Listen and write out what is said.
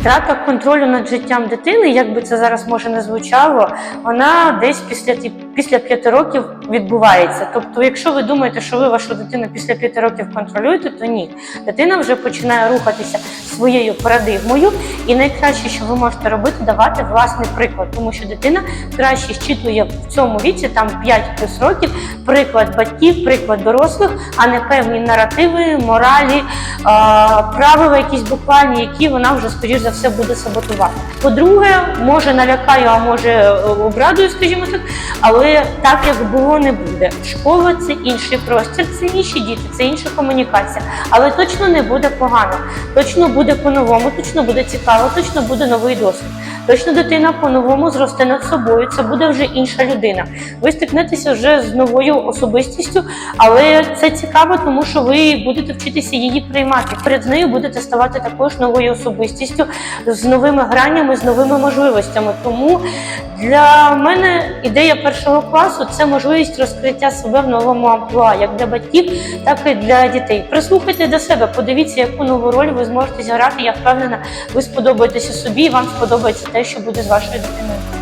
Втрата контролю над життям дитини, як би це зараз може не звучало, вона десь після після п'яти років відбувається. Тобто, якщо ви думаєте, що ви вашу дитину після п'яти років контролюєте, то ні. Дитина вже починає рухатися своєю парадигмою, і найкраще, що ви можете робити, давати власний приклад, тому що дитина краще щитує в цьому віці, там 5 плюс років, приклад батьків, приклад дорослих, а не певні наративи, моралі, правила якісь буквальні, які вона вже скоріш за все буде саботувати. По-друге, може налякаю, а може е, обрадую, скажімо так, але так як було, не буде. Школа це інший простір, це інші діти, це інша комунікація. Але точно не буде погано, точно буде по-новому, точно буде цікаво, точно буде новий досвід. Точно дитина по-новому зросте над собою. Це буде вже інша людина. Ви стикнетеся вже з новою особистістю, але це цікаво, тому що ви будете вчитися її приймати. Перед нею будете ставати також новою особистістю з новими гранями, з новими можливостями. Тому для мене ідея першого класу це можливість розкриття себе в новому амплуа, як для батьків, так і для дітей. Прислухайте до себе, подивіться, яку нову роль ви зможете зіграти. Я впевнена, ви сподобаєтеся собі, і вам сподобається те, що буде з вашою дитиною.